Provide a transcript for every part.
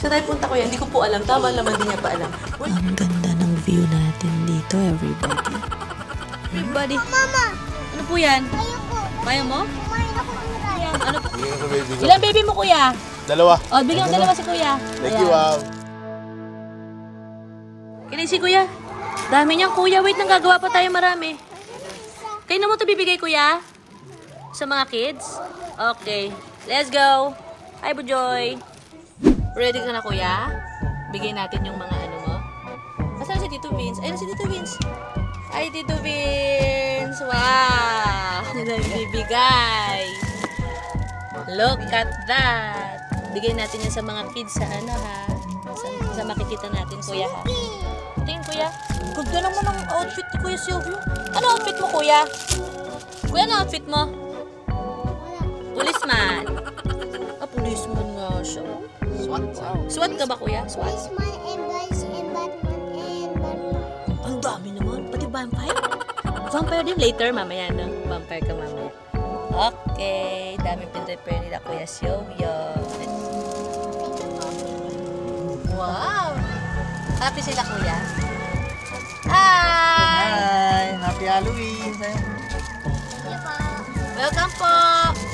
Saan tayo punta kuya? Hindi ko po alam. Tama naman din niya pa alam. Ang ganda ng view natin dito, everybody. Everybody. Mama, Ano po yan? ayoko. Kaya mo? Kumain ako ng rice. Ano? Ko ko. Ilang baby mo kuya? Dalawa. O, bigyan mo dalawa si kuya. Thank you, wow. Kailan si kuya? Dami niyang kuya. Wait, nang gagawa pa tayo marami. Na mo ito bibigay kuya? Sa mga kids? Okay. Let's go. Hi, Bujoy. Ready ka na kuya? Bigay natin yung mga ano mo. Asan si Tito Vince? Ayun si Tito Vince. Ay, Tito Vince. Wow. Bibigay. Look at that. Bigay natin yan sa mga kids sa ano ha. Sa, sa makikita natin kuya ha. Tingin kuya. Ganda naman ang outfit ni Kuya Silvio. Ano outfit mo kuya? Kuya, ano outfit mo? Policeman. Ah, policeman nga siya. SWAT. SWAT ka ba kuya? SWAT. Policeman and Buzz and Batman and Batman. Ang dami naman. Pati vampire. Vampire din later, mamaya no? Vampire ka mamaya. Okay. Dami pin-prepare nila Kuya Silvio. Wow! Happy sila kuya? Hi! Hi! Happy Halloween! Welcome po!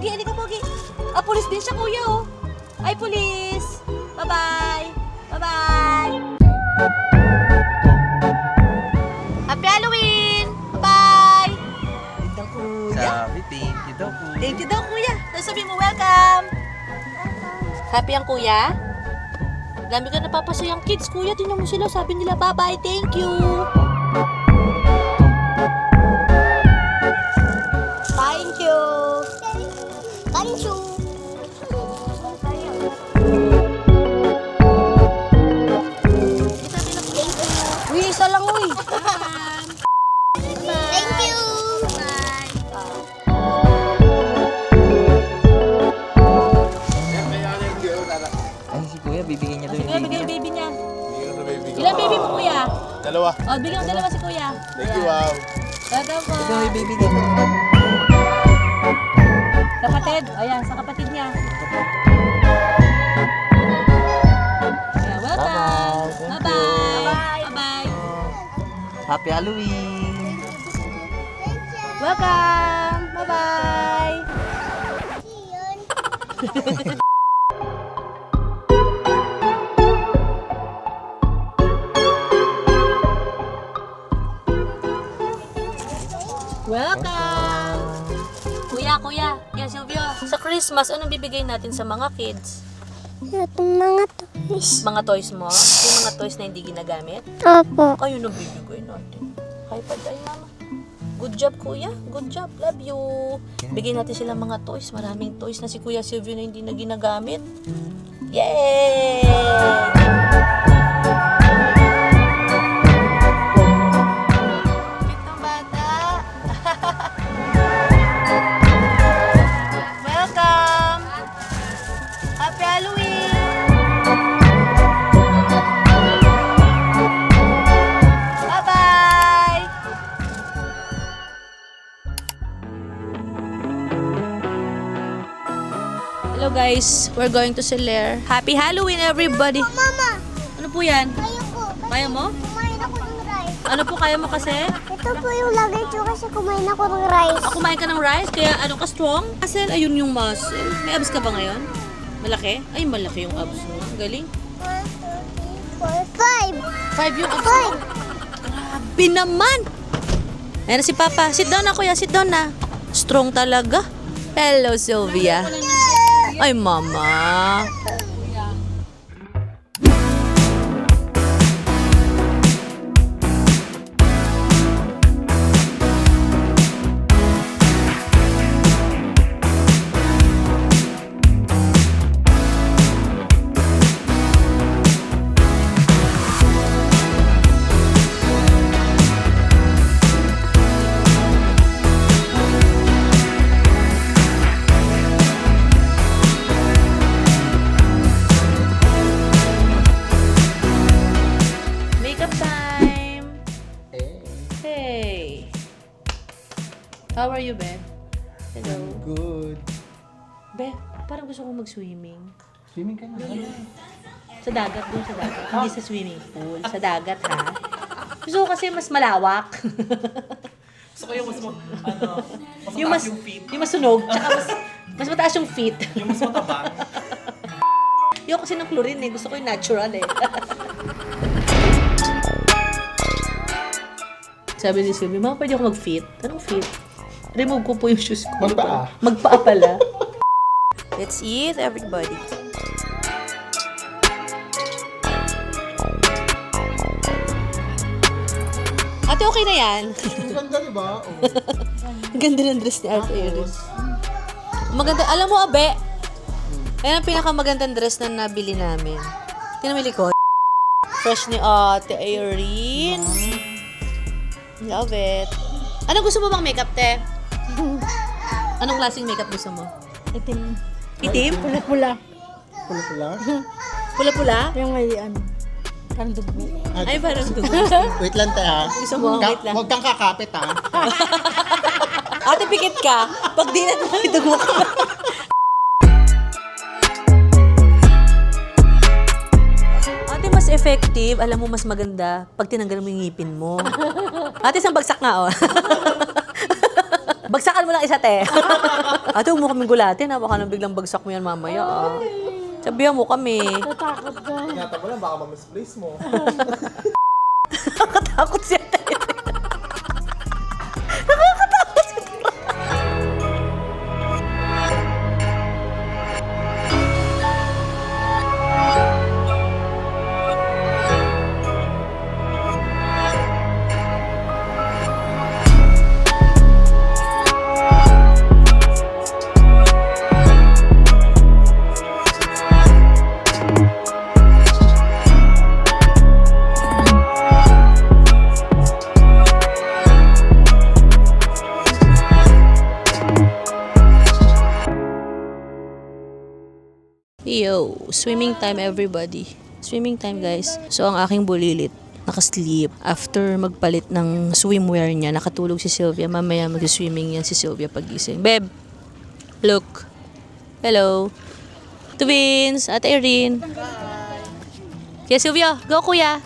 Pogi, ano ka, Pogi? Ah, pulis din siya, kuya, oh. Ay, pulis! Bye-bye! Bye-bye! Happy Halloween! Bye-bye! Ito, kuya. Sabi, thank you daw po. Thank you daw, kuya. Tapos sabi mo, welcome! Happy ang kuya? Dami ka napapasayang kids, kuya. Tingnan mo sila. Sabi nila, bye-bye, thank you. Dalawa. O, bigyan mo dalawa si kuya. Thank you, wow. Welcome po. Yung baby niya. Kapatid. Ayan, sa kapatid niya. Ayan, welcome. Bye-bye. Thank Bye-bye. Bye-bye. Happy Halloween! Welcome. Bye-bye. Yun. Welcome. Kuya, kuya. Kuya Silvio. Sa Christmas, anong bibigay natin sa mga kids? Itong mga toys. Mga toys mo? Yung mga toys na hindi ginagamit? Opo. Ayun ang bibigay natin. High five tayo, mama. Good job, kuya. Good job. Love you. Bigyan natin sila mga toys. Maraming toys na si Kuya Silvio na hindi na ginagamit. Yay! Hello guys, we're going to Soler. Happy Halloween everybody! Mama, Ano po yan? ayoko. Kaya mo? Kumain ako ng rice. Ano po kaya mo kasi? Ito po yung lagay ko kasi kumain ako ng rice. Ako kumain ka ng rice, kaya ano ka strong? Muscle, ayun yung muscle. May abs ka ba ngayon? Malaki? Ay, malaki yung abs mo. Ang Galing. One, two, three, four, five. Five yung abs mo. Grabe naman! Ayan na si Papa. Sit down na kuya, sit down na. Strong talaga. Hello, Sylvia. Ay, mama. How are you, Be? Hello. Good. Be, parang gusto kong mag-swimming. Swimming ka na. Sa dagat, doon sa dagat. Hindi sa swimming pool. Sa dagat, ha? Gusto ko kasi mas malawak. Gusto ko yung mas, mo- ano, mas yung mataas mas, yung feet. yung mas sunog, tsaka mas, mas mataas yung feet. Yung mas matabang. Yung kasi ng chlorine eh. Gusto ko yung natural eh. Sabi ni Sylvie, Mama, pwede ako mag-fit? Anong fit? Remove ko po yung shoes ko. Magpaa. Magpaa pala. Let's eat, everybody. Ate, okay na yan. Ang ganda, di ba? Oh. Ang ganda ng dress ni Ate Erin. Maganda. Alam mo, Abe, yan ang pinakamagandang dress na nabili namin. Yung likod. Fresh ni Ate Erin. Love it. Anong gusto mo bang makeup, te? Anong klaseng makeup gusto mo? Itim. Itim? Pula-pula. Pula-pula. Pula-pula? Yung may ano. Parang dugo. Ay, parang dugo. Wait lang tayo. Gusto mo? Ka- Wait lang. Huwag kang kakapit ha. Ate, pikit ka. Pag di na may dugo ka. Ate, mas effective. Alam mo, mas maganda pag tinanggal mo yung ngipin mo. Ate, isang bagsak nga, oh. Bagsakan mo lang isa, te. Ate, huwag mo kaming gulatin, ha. Baka nang biglang bagsak mo yan mamaya, ah. Sabihan mo kami. Tatakot ka. Ingatan mo lang, baka ma-misplace mo. Nakakatakot siya, te. Yo, swimming time everybody. Swimming time guys. So ang aking bulilit, nakasleep. After magpalit ng swimwear niya, nakatulog si Sylvia. Mamaya mag-swimming yan si Sylvia pagising. Beb, look. Hello. Twins, Ate Erin. Kuya Sylvia, go kuya.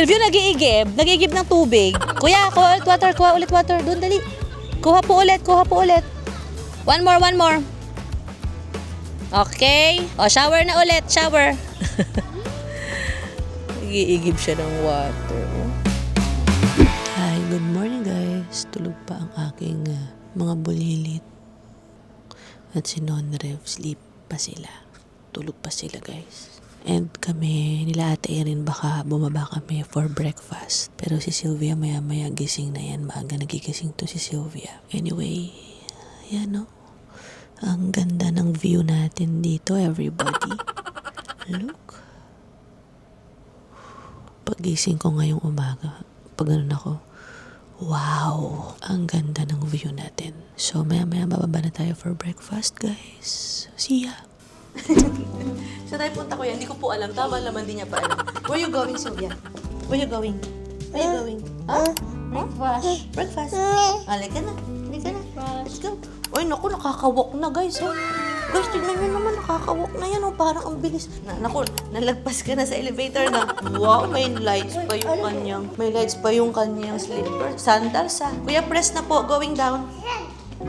Hi. Sylvia nag-iigib. Nag-iigib ng tubig. Kuya, kuha ulit water. Kuha ulit water. Doon, dali. Kuha po ulit. Kuha po ulit. One more, one more. Okay. O, shower na ulit. Shower. Nag-iigib siya ng water. oh. Hi, good morning guys. Tulog pa ang aking ah, mga bulilit. At si Non-Rev, sleep pa sila. Tulog pa sila guys. And kami, nila ate Erin, baka bumaba kami for breakfast. Pero si Sylvia maya-maya gising na yan. Maaga nagigising to si Sylvia. Anyway, yan no. Ang ganda ng view natin dito, everybody. Look. Pagising ko ngayong umaga, pag ganun ako, Wow! Ang ganda ng view natin. So, maya-maya bababa na tayo for breakfast, guys. See ya! Sa tayo punta ko yan, hindi ko po alam. Tama naman din niya pa alam. Where you going, Sylvia? Where you going? Where you going? Ah? Breakfast. Breakfast. Halika na. Halika na. Let's go. Uy, naku, nakakawak na, guys. Oh. Guys, tignan nyo naman, nakakawak na yan. Oh. Parang ang bilis. Na, naku, nalagpas ka na sa elevator na. Wow, may lights pa yung kanyang. May lights pa yung kanyang slipper. Sandals, ah. Kuya, press na po. Going down.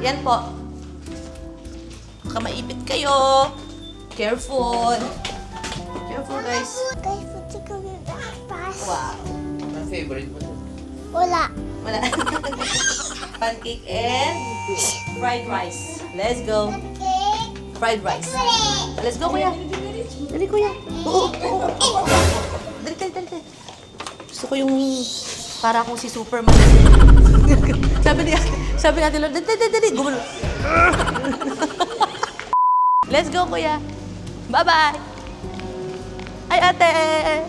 Yan po. Baka maipit kayo. Careful. Careful, guys. Guys, pati ko yung pass. Wow. Ang favorite mo to? Wala. Wala. Pancake and fried rice. Let's go. Cake. Fried rice. Let's go, kuya. Dali, kuya. Oo, oo, oo. Dali, dali, dali. dali. Gusto ko yung para akong si Superman. sabi ni sabi ni Ate Lord, dali, dali, dali. Gumano. Let's go, kuya. Bye-bye. Ay, ate.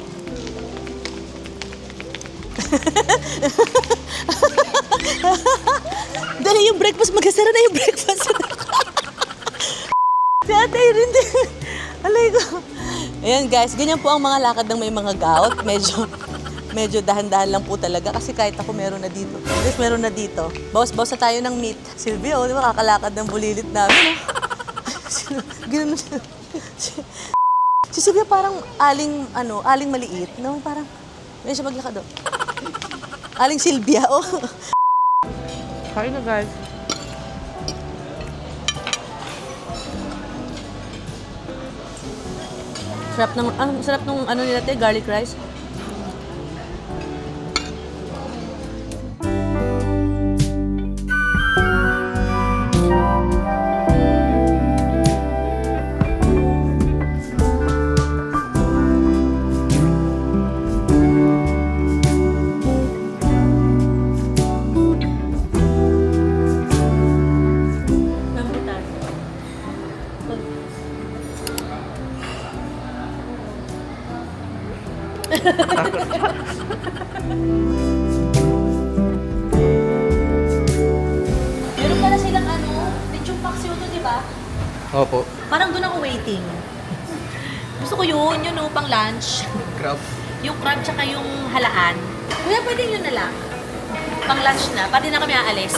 Dali yung breakfast. Magkasara na yung breakfast. si ate din. Alay ko. Ayan guys, ganyan po ang mga lakad ng may mga gout. Medyo, medyo dahan-dahan lang po talaga kasi kahit ako meron na dito. At least meron na dito. Bawas-bawas na tayo ng meat. Silvia, oh, di ba kakalakad ng bulilit namin. Ganun siya. Si Silvia parang aling, ano, aling maliit. No? Parang, medyo siya maglakad, oh. Aling Silvia, oh. Kain na, guys. Sarap ng, ang sarap ng ano nila, te, garlic rice. Meron pala silang ano, lechong paksiw to, di ba? Opo. Parang doon ako waiting. Gusto ko yun, yun no, pang lunch. Crab. Yung crab tsaka yung halaan. Kuya, pwede yun na lang. Pang lunch na, pwede na kami aalis.